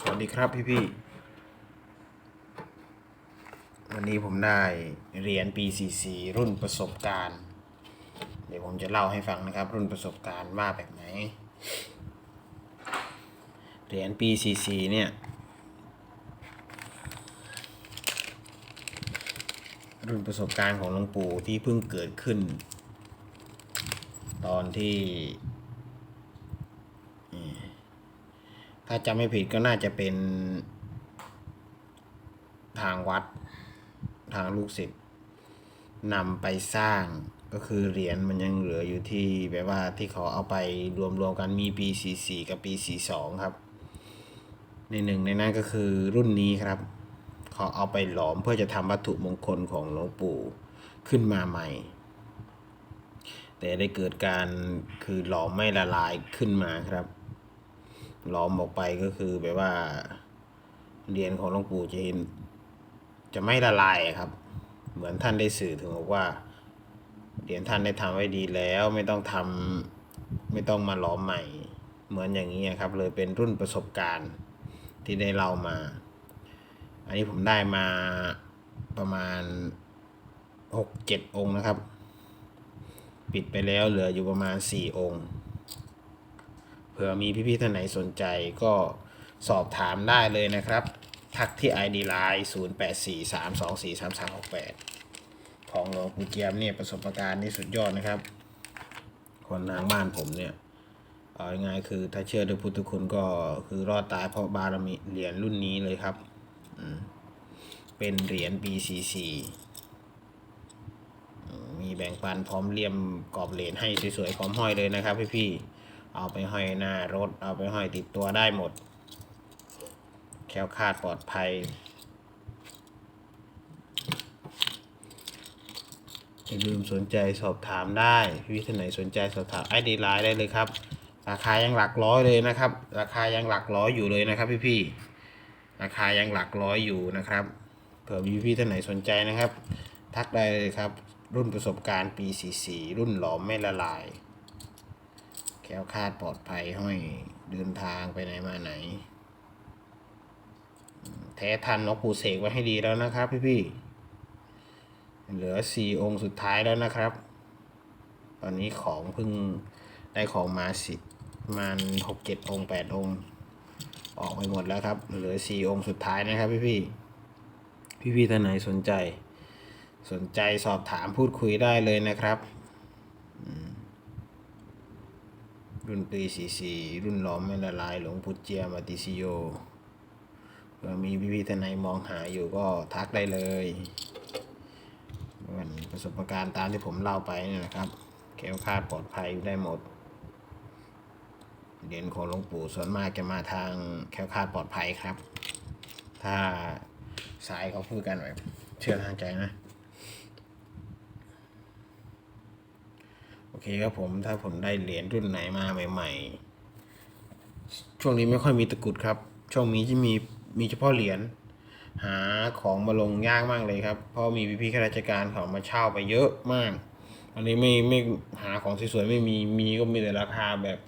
สวัสดีครับพี่พี่วันนี้ผมได้เหรียญปี44 รุ่นประสบการณ์ เดี๋ยวผมจะเล่าให้ฟังนะครับ รุ่นประสบการณ์ว่าแบบไหน เหรียญปี44 เนี่ย รุ่นประสบการณ์ของหลวงปู่ที่เพิ่งเกิดขึ้น ตอนที่ ถ้าจำไม่ผิดก็น่าจะเป็น ทางวัด ทางลูกศิษย์นำไปสร้างก็คือเหรียญมันยังเหลืออยู่ที่แบบว่าที่เขาเอาไปรวมรวมๆกันมีปี 44 กับปี 42 ครับ ในหนึ่งในนั้นก็คือรุ่นนี้ครับ เขาเอาไปหลอมเพื่อจะทำวัตถุมงคลของหลวงปู่ขึ้นมาใหม่ แต่ได้เกิดการคือหลอมไม่ละลายขึ้นมาครับ ล้อมออกไปก็คือแบบว่าเหรียญของหลวงปู่จะเห็นจะไม่ละลายครับ เหมือนท่านได้สื่อถึงบอกว่าเหรียญท่านได้ทำไว้ดีแล้วไม่ต้องทำไม่ต้องมาล้อมใหม่ เหมือนอย่างนี้ครับ เลยเป็นรุ่นประสบการณ์ที่ได้เล่ามา อันนี้ผมได้มาประมาณหกเจ็ดองค์นะครับ ปิดไปแล้วเหลืออยู่ประมาณสี่องค์ ผื่อมีพี่ๆท่านไหนสนใจก็สอบถามได้เลยนะครับ ทักที่ ID Line 0843243368 ของหลวงปู่เจียมเนี่ยประสบการณ์นี่สุดยอดนะครับ คนทางบ้านผมเนี่ยเอาง่ายคือถ้าเชื่อด้วยพุทธคุณก็คือรอดตายเพราะบารมีเหรียญรุ่นนี้เลยครับ เป็นเหรียญ BCC มีแบ่งปันพร้อมเลี่ยมกรอบเหรียญให้สวยๆพร้อมห้อยเลยนะครับพี่ๆ เอาไปห้อยหน้ารถ เอาไปห้อยติดตัวได้หมด แค้วคาดปลอดภัย อย่าลืมสนใจสอบถามได้พี่ท่านไหนสนใจสอบถามไอดีไลน์ได้เลยครับ ราคายังหลักร้อยเลยนะครับ ราคายังหลักร้อยอยู่เลยนะครับพี่พี่ๆราคายังหลักร้อยอยู่นะครับ เผื่อมีพี่ท่านไหนสนใจนะครับ ทักได้เลยครับ รุ่นประสบการณ์ปี44รุ่นหลอมไม่ละลาย แค้วคาดปลอดภัยห้อยเดินทางไปไหนมาไหน แท้ทันหลวงปู่เสกไว้ให้ดีแล้วนะครับพี่พี่ๆเหลือสี่องค์สุดท้ายแล้วนะครับ ตอนนี้ของเพิ่งได้ของมาสิประมาณหกเจ็ดองค์แปดองค์ ออกไปหมดแล้วครับ เหลือสี่องค์สุดท้ายนะครับพี่พี่พี่พี่ๆท่านไหนสนใจ สนใจสอบถามพูดคุยได้เลยนะครับ รุ่นปี44รุ่นหลอมไม่ละลายหลวงพุทธเจียมาติซิโยเผื่อมีพี่ๆท่านไหนมองหาอยู่ก็ทักได้เลยมันประสบการณ์ตามที่ผมเล่าไปเนี่ยนะครับแคล้วคาดปลอดภัยได้หมดเรียญของหลวงปู่ส่วนมากจะมาทางแค้วคาดปลอดภัยครับ ถ้าสายเขาพูดกันแบบเชื่อทางใจนะ โอ เคครับผมถ้าผมได้เหรียญรุ่นไหนมาใหม่ ๆ ช่วงนี้ไม่ค่อยมีตะกรุดครับ ช่วงนี้ที่มีมีเฉพาะเหรียญหาของมาลงยากมากเลยครับ เพราะมีพี่ๆข้าราชการเขามาเช่าไปเยอะมาก อันนี้ไม่ไม่หาของสวยๆไม่มีมีก็มีแต่ราคาแบบ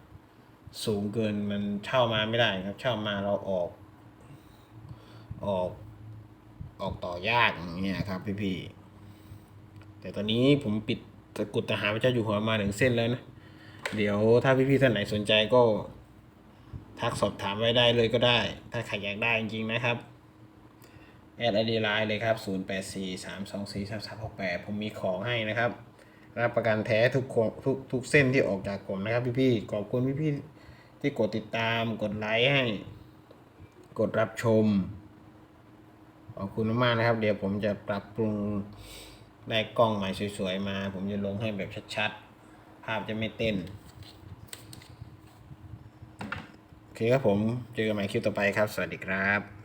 สูงเกินมันเช่ามาไม่ได้ครับ เช่ามาเราออก ออก ออกต่อยากอย่างเงี้ยครับ พี่ๆแต่ตอนนี้ผมปิด ตะกุดทหารพระเจ้าอยู่หัวมาหนึ่งเส้นแล้วนะ เดี๋ยวถ้าพี่ๆท่านไหนสนใจก็ ทักสอบถามไว้ได้เลยก็ได้ ถ้าใครอยากได้จริงๆนะครับ แอดไอดีไลน์เลยครับ 0 8 4 3 2 4 3 3 6 8 ผมมีของให้นะครับ รับประกันแท้ทุกคนทุกทุกเส้นที่ออกจากผมนะครับพี่ๆขอบคุณพี่ๆที่กดติดตามกดไลค์ให้ กดรับชมขอบคุณมากๆนะครับ เดี๋ยวผมจะปรับปรุง ได้กล้องใหม่สวยๆมา ผมจะลงให้แบบชัดๆ ภาพจะไม่เต้น โอเคครับผม เจอกันใหม่คลิปต่อไปครับ สวัสดีครับ